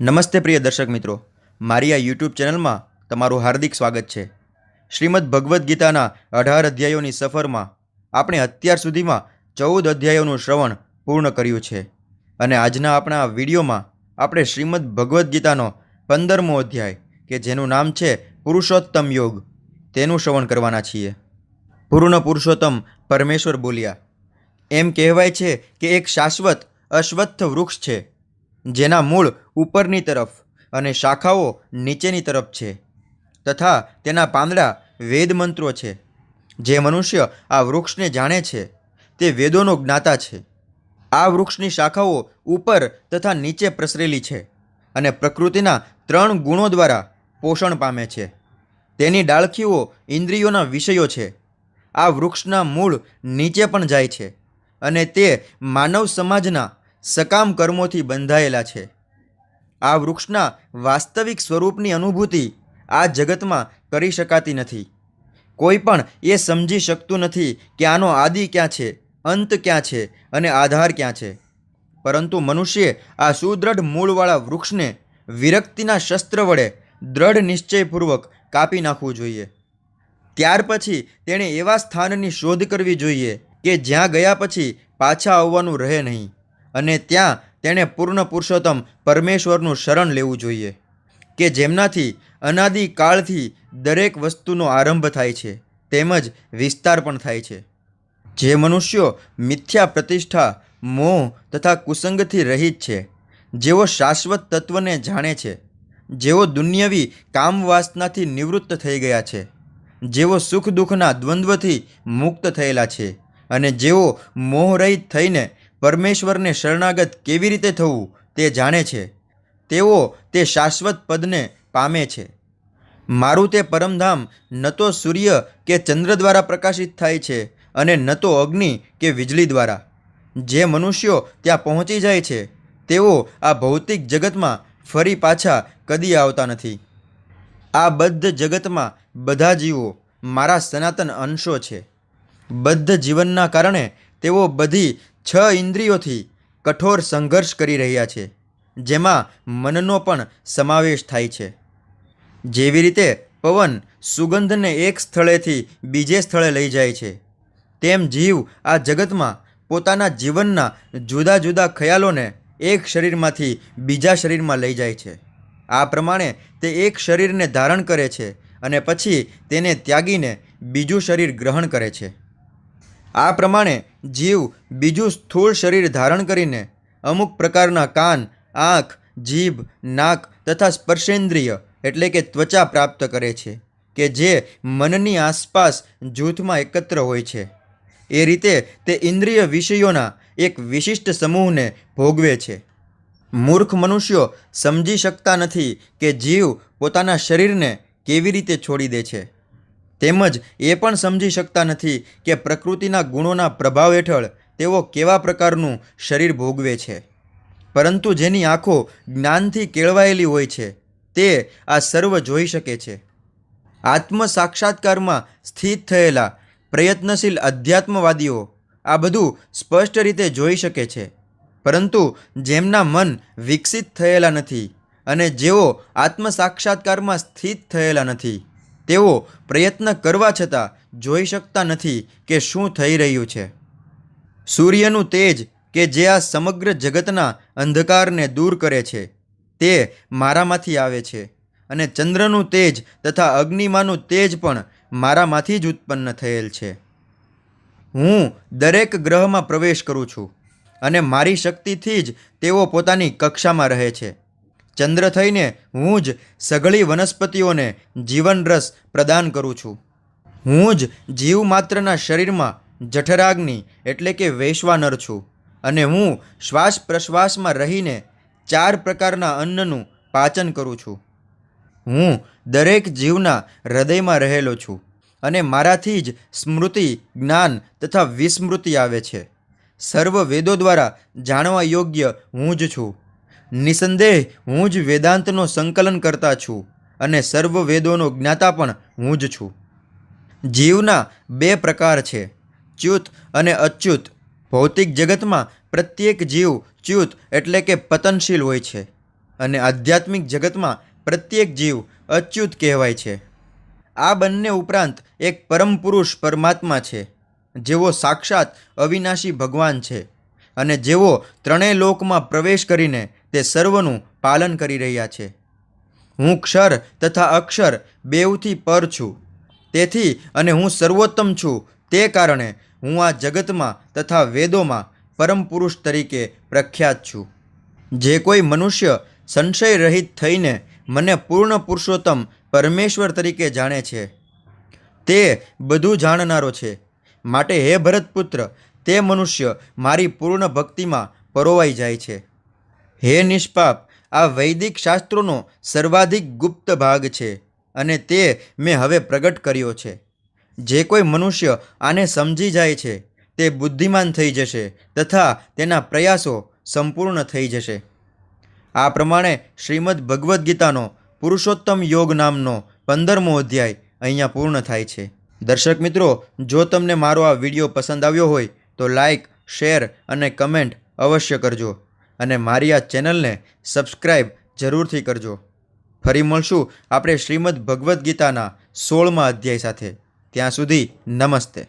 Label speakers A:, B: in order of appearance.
A: નમસ્તે પ્રિય દર્શક મિત્રો. મારી આ યુટ્યુબ ચેનલમાં તમારું હાર્દિક સ્વાગત છે. શ્રીમદ ભગવદ્ ગીતાના અઢાર અધ્યાયોની સફરમાં આપણે અત્યાર સુધીમાં ચૌદ અધ્યાયોનું શ્રવણ પૂર્ણ કર્યું છે અને આજના આપણા આ વિડીયોમાં આપણે શ્રીમદ ભગવદ્ ગીતાનો પંદરમો અધ્યાય, કે જેનું નામ છે પુરુષોત્તમ યોગ, તેનું શ્રવણ કરવાના છીએ. પૂર્ણ પુરુષોત્તમ પરમેશ્વર બોલ્યા. એમ કહેવાય છે કે એક શાશ્વત અશ્વત્થ વૃક્ષ છે. જેના મૂળ ઉપરની તરફ અને શાખાઓ નીચેની તરફ છે તથા તેના પાંદડા વેદ મંત્રો છે. જે મનુષ્ય આ વૃક્ષને જાણે છે, તે વેદોનો જ્ઞાતા છે. આ વૃક્ષની શાખાઓ ઉપર તથા નીચે પ્રસરેલી છે અને પ્રકૃતિના ત્રણ ગુણો દ્વારા પોષણ પામે છે. તેની ડાળખીઓ ઇન્દ્રિયોના વિષયો છે. આ વૃક્ષના મૂળ નીચે પણ જાય છે અને તે માનવ સમાજના સકામ કર્મોથી બંધાયેલા છે. આ વૃક્ષના વાસ્તવિક સ્વરૂપની અનુભૂતિ આ જગતમાં કરી શકાતી નથી. કોઈ પણ એ સમજી શકતું નથી કે આનો આદિ ક્યાં છે, અંત ક્યાં છે અને આધાર ક્યાં છે. પરંતુ મનુષ્યે આ સુદૃઢ મૂળવાળા વૃક્ષને વિરક્તિના શસ્ત્ર વડે દ્રઢ નિશ્ચયપૂર્વક કાપી નાખવું જોઈએ. ત્યાર પછી તેણે એવા સ્થાનની શોધ કરવી જોઈએ કે જ્યાં ગયા પછી પાછા આવવાનું રહે નહીં. અને ત્યાં તેણે પૂર્ણ પુરુષોત્તમ પરમેશ્વરનું શરણ લેવું જોઈએ, કે જેમનાથી અનાદિ કાળથી દરેક વસ્તુનો આરંભ થાય છે, તેમજ વિસ્તાર પણ થાય છે. જે મનુષ્યો મિથ્યા પ્રતિષ્ઠા, મોહ તથા કુસંગથી રહિત છે, જેઓ શાશ્વત તત્વને જાણે છે, જેઓ દુન્યવી કામવાસનાથી નિવૃત્ત થઈ ગયા છે, જેઓ સુખ દુઃખના દ્વંદ્વથી મુક્ત થયેલા છે, અને જેઓ મોહરહિત થઈને પરમેશ્વરને શરણાગત કેવી રીતે થવું તે જાણે છે. તેઓ તે શાશ્વત પદને પામે છે. મારું તે પરમધામ ન તો સૂર્ય કે ચંદ્ર દ્વારા પ્રકાશિત થાય છે અને ન તો અગ્નિ કે વીજળી દ્વારા. જે મનુષ્યો ત્યાં પહોંચી જાય છે, તેઓ આ ભૌતિક જગતમાં ફરી પાછા કદી આવતા નથી. આ બદ્ધ જગતમાં બધા જીવો મારા સનાતન અંશો છે. બદ્ધ જીવનના કારણે તેઓ બધી છ ઇન્દ્રિયોથી કઠોર સંઘર્ષ કરી રહ્યા છે, જેમાં મનનો પણ સમાવેશ થાય છે. જેવી રીતે પવન સુગંધને એક સ્થળેથી બીજે સ્થળે લઈ જાય છે, તેમ જીવ આ જગતમાં પોતાના જીવનના જુદા જુદા ખ્યાલોને એક શરીરમાંથી બીજા શરીરમાં લઈ જાય છે. આ પ્રમાણે તે એક શરીરને ધારણ કરે છે અને પછી તેને ત્યાગીને બીજું શરીર ગ્રહણ કરે છે. આ પ્રમાણે જીવ બીજું સ્થૂળ શરીર ધારણ કરીને અમુક પ્રકારના કાન, આંખ, જીભ, નાક તથા સ્પર્શેન્દ્રિય એટલે કે ત્વચા પ્રાપ્ત કરે છે, કે જે મનની આસપાસ જૂથમાં એકત્ર હોય છે. એ રીતે તે ઇન્દ્રિય વિષયોના એક વિશિષ્ટ સમૂહને ભોગવે છે. મૂર્ખ મનુષ્યો સમજી શકતા નથી કે જીવ પોતાના શરીરને કેવી રીતે છોડી દે છે. તેમજ એ પણ સમજી શકતા નથી કે પ્રકૃતિના ગુણોના પ્રભાવ હેઠળ તેઓ કેવા પ્રકારનું શરીર ભોગવે છે. પરંતુ જેની આંખો જ્ઞાનથી કેળવાયેલી હોય છે, તે આ સર્વ જોઈ શકે છે. આત્મ સાક્ષાત્કારમાં સ્થિત થયેલા પ્રયત્નશીલ અધ્યાત્મવાદીઓ આ બધું સ્પષ્ટ રીતે જોઈ શકે છે. પરંતુ જેમના મન વિકસિત થયેલા નથી અને જેઓ આત્મ સાક્ષાત્કારમાં સ્થિત થયેલા નથી. તેઓ પ્રયત્ન કરવા છતાં જોઈ શકતા નથી કે શું થઈ રહ્યું છે. સૂર્યનું તેજ કે જે આ સમગ્ર જગતના અંધકારને દૂર કરે છે, તે મારામાંથી આવે છે અને ચંદ્રનું તેજ તથા અગ્નિમાનું તેજ પણ મારામાંથી જ ઉત્પન્ન થયેલ છે. હું દરેક ગ્રહમાં પ્રવેશ કરું છું અને મારી શક્તિથી જ તેઓ પોતાની કક્ષામાં રહે છે. ચંદ્ર થઈને હું જ સઘળી વનસ્પતિઓને જીવનરસ પ્રદાન કરું છું. હું જ જીવ માત્રના શરીરમાં જઠરાગ્નિ એટલે કે વૈશ્વાનર છું અને હું શ્વાસ પ્રશ્વાસમાં રહીને ચાર પ્રકારના અન્નનું પાચન કરું છું. હું દરેક જીવના હૃદયમાં રહેલો છું અને મારાથી જ સ્મૃતિ, જ્ઞાન તથા વિસ્મૃતિ આવે છે. સર્વ વેદો દ્વારા જાણવા યોગ્ય હું જ છું. નિસંદેહ હું જ વેદાંતનો સંકલન કરતા છું અને સર્વ વેદોનો જ્ઞાતા પણ હું જ છું. જીવના બે પ્રકાર છે. ચ્યુત અને અચ્યુત. ભૌતિક જગતમાં પ્રત્યેક જીવ ચ્યુત એટલે કે પતનશીલ હોય છે અને આધ્યાત્મિક જગતમાં પ્રત્યેક જીવ અચ્યુત કહેવાય છે. આ બંને ઉપરાંત એક પરમ પુરુષ પરમાત્મા છે, જેઓ સાક્ષાત અવિનાશી ભગવાન છે અને જેઓ ત્રણેય લોકમાં પ્રવેશ કરીને તે સર્વનું પાલન કરી રહ્યા છે. હું ક્ષર તથા અક્ષર બેઉથી પર છું. તેથી અને હું સર્વોત્તમ છું. તે કારણે હું આ જગતમાં તથા વેદોમાં પરમ પુરુષ તરીકે પ્રખ્યાત છું. જે કોઈ મનુષ્ય સંશય રહિત થઈને મને પૂર્ણ પુરુષોત્તમ પરમેશ્વર તરીકે જાણે છે, તે બધું જાણનારો છે. માટે હે ભરતપુત્ર, તે મનુષ્ય મારી પૂર્ણ ભક્તિમાં પરોવાઈ જાય છે. હે નિષ્પાપ, આ વૈદિક શાસ્ત્રોનો સર્વાધિક ગુપ્ત ભાગ છે અને તે મેં હવે પ્રગટ કર્યો છે. જે કોઈ મનુષ્ય આને સમજી જાય છે, તે બુદ્ધિમાન થઈ જશે તથા તેના પ્રયાસો સંપૂર્ણ થઈ જશે. આ પ્રમાણે શ્રીમદ ભગવદ્ ગીતાનો પુરુષોત્તમ યોગ નામનો પંદરમો અધ્યાય અહીંયા પૂર્ણ થાય છે. દર્શક મિત્રો, જો તમને મારો આ વીડિયો પસંદ આવ્યો હોય તો લાઈક, શેર અને કમેન્ટ અવશ્ય કરજો. અને મારી આ ચેનલને સબસ્ક્રાઈબ જરૂરથી કરજો. ફરી મળશું આપણે શ્રીમદ ભગવદ્ ગીતાના સોળમાં અધ્યાય સાથે. ત્યાં સુધી નમસ્તે.